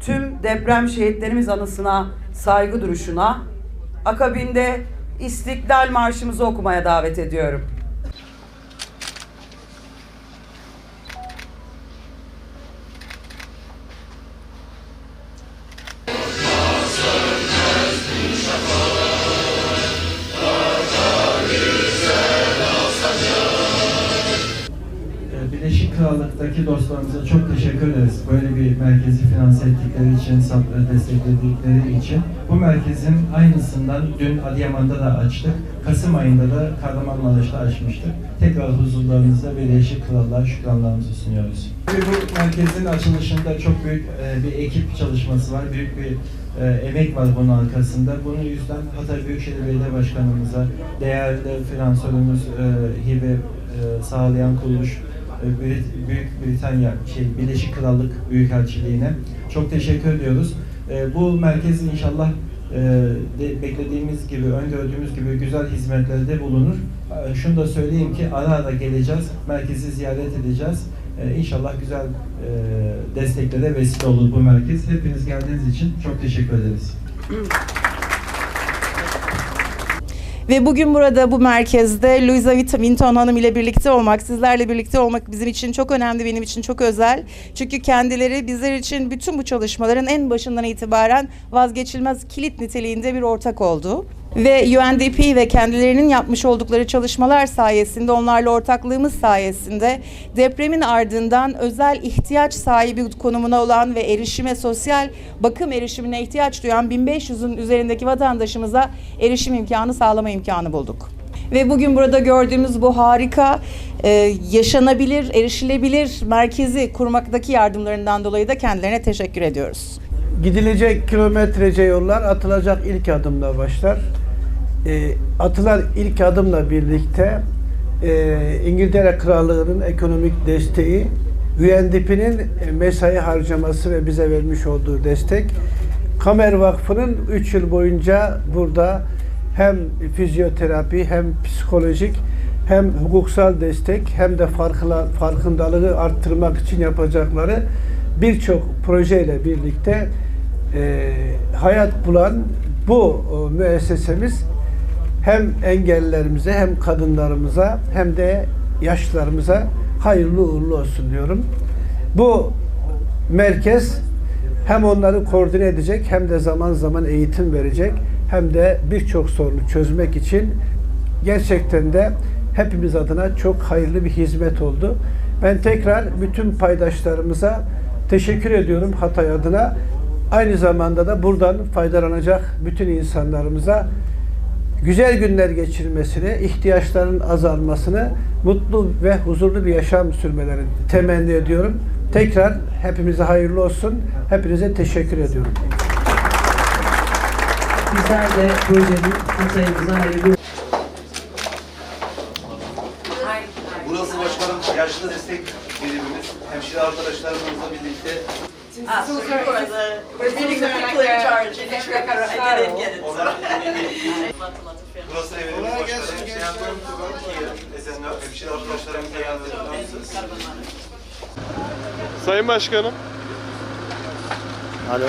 tüm deprem şehitlerimiz anısına saygı duruşuna, akabinde İstiklal Marşımızı okumaya davet ediyorum. Krallık'taki dostlarımıza çok teşekkür ederiz. Böyle bir merkezi finanse ettikleri için, sap- destekledikleri için. Bu merkezin aynısından dün Adıyaman'da da açtık. Kasım ayında da Kahramanmaraş'ta açmıştık. Tekrar huzurlarınızda Birleşik Krallığa şükranlarımızı sunuyoruz. Tabii bu merkezin açılışında çok büyük e, bir ekip çalışması var. Büyük bir e, emek var bunun arkasında. Bunun yüzden Hatay Büyükşehir Belediye Başkanımıza, değerli finansörümüz e, hibe e, sağlayan kuruluş e, Büyük Britanya şey Birleşik Krallık Büyükelçiliğine çok teşekkür ediyoruz. E, bu merkez inşallah e, beklediğimiz gibi, öngördüğümüz gibi güzel hizmetlerde bulunur. E, şunu da söyleyeyim ki ara ara geleceğiz, merkezi ziyaret edeceğiz. E, inşallah güzel e, desteklere vesile olur bu merkez. Hepiniz geldiğiniz için çok teşekkür ederiz. Ve bugün burada bu merkezde Louisa Winton Hanım ile birlikte olmak, sizlerle birlikte olmak bizim için çok önemli, benim için çok özel. Çünkü kendileri bizler için bütün bu çalışmaların en başından itibaren vazgeçilmez kilit niteliğinde bir ortak oldu. Ve UNDP ve kendilerinin yapmış oldukları çalışmalar sayesinde, onlarla ortaklığımız sayesinde depremin ardından özel ihtiyaç sahibi konumuna olan ve erişime, sosyal bakım erişimine ihtiyaç duyan 1500'ün üzerindeki vatandaşımıza erişim imkanı sağlama imkanı bulduk. Ve bugün burada gördüğümüz bu harika, e, yaşanabilir, erişilebilir merkezi kurmaktaki yardımlarından dolayı da kendilerine teşekkür ediyoruz. Gidilecek kilometrece yollar atılacak ilk adımla başlar. E, atılan ilk adımla birlikte e, İngiltere Krallığı'nın ekonomik desteği, UNDP'nin e, mesai harcaması ve bize vermiş olduğu destek, Kamer Vakfı'nın 3 yıl boyunca burada hem fizyoterapi hem psikolojik hem hukuksal destek hem de farkındalığı arttırmak için yapacakları birçok projeyle birlikte e, hayat bulan bu e, müessesemiz hem engellilerimize hem kadınlarımıza hem de yaşlılarımıza hayırlı uğurlu olsun diyorum. Bu merkez hem onları koordine edecek hem de zaman zaman eğitim verecek hem de birçok sorunu çözmek için gerçekten de hepimiz adına çok hayırlı bir hizmet oldu. Ben tekrar bütün paydaşlarımıza teşekkür ediyorum Hatay adına. Aynı zamanda da buradan faydalanacak bütün insanlarımıza güzel günler geçirmesini, ihtiyaçların azalmasını, mutlu ve huzurlu bir yaşam sürmelerini temenni ediyorum. Tekrar hepimize hayırlı olsun. Hepinize teşekkür ediyorum. Bizler de projenin Hatay'ımıza hayırlı Burası başkanım yaşlı destek birimimiz. Hemşire arkadaşlarımızla birlikte Ah, so a, we're meeting the people in charge. I didn't get it. Burası. Esenler arkadaşlarımıza? Sayın Başkanım. Alo.